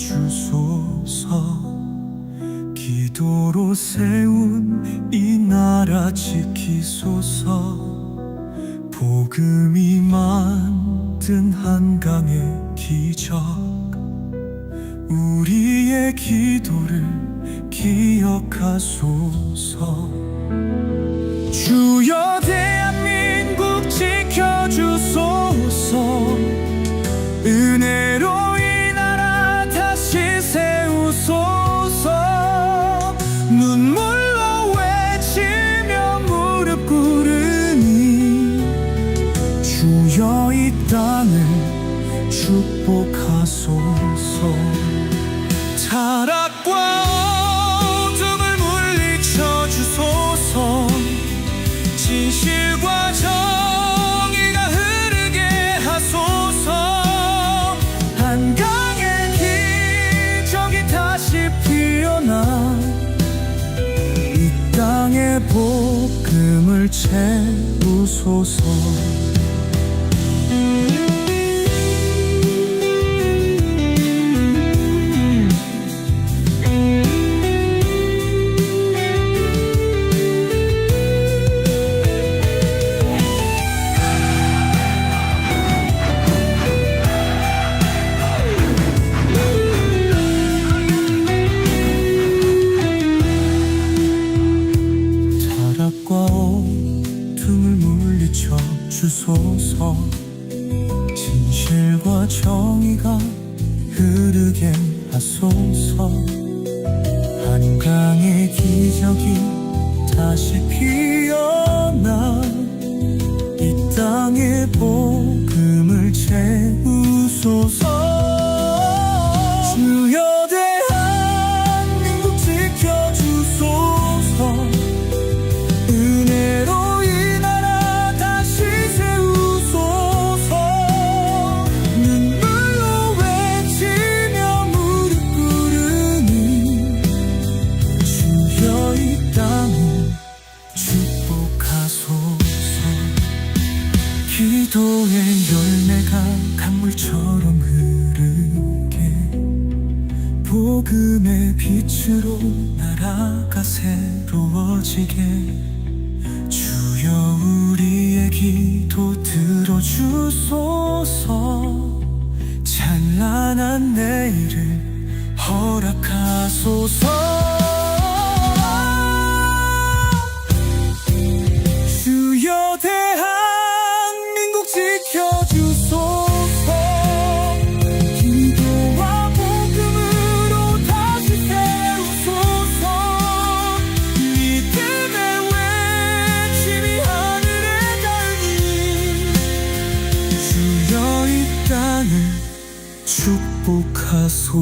지켜주소서. 기도로 세운 이 나라 지키소서. 복음이 만든 한강의 기적. 우리의 기도를 기억하소서. 주여 대 땅을 축복하소서. 타락과 어둠을 물리쳐 주소서. 진실과 정의가 흐르게 하소서. 한강의 기적이 다시 피어나 이 땅의 복음을 채우소서 주소서 진실과 정의가 흐르게 하소서. 한강의 기적이 다시 강물처럼 흐르게 복음의 빛으로 나라가 새로워지게 주여 우리의 기도 들어주소서. 찬란한 내일을 허락하소서 축복하소서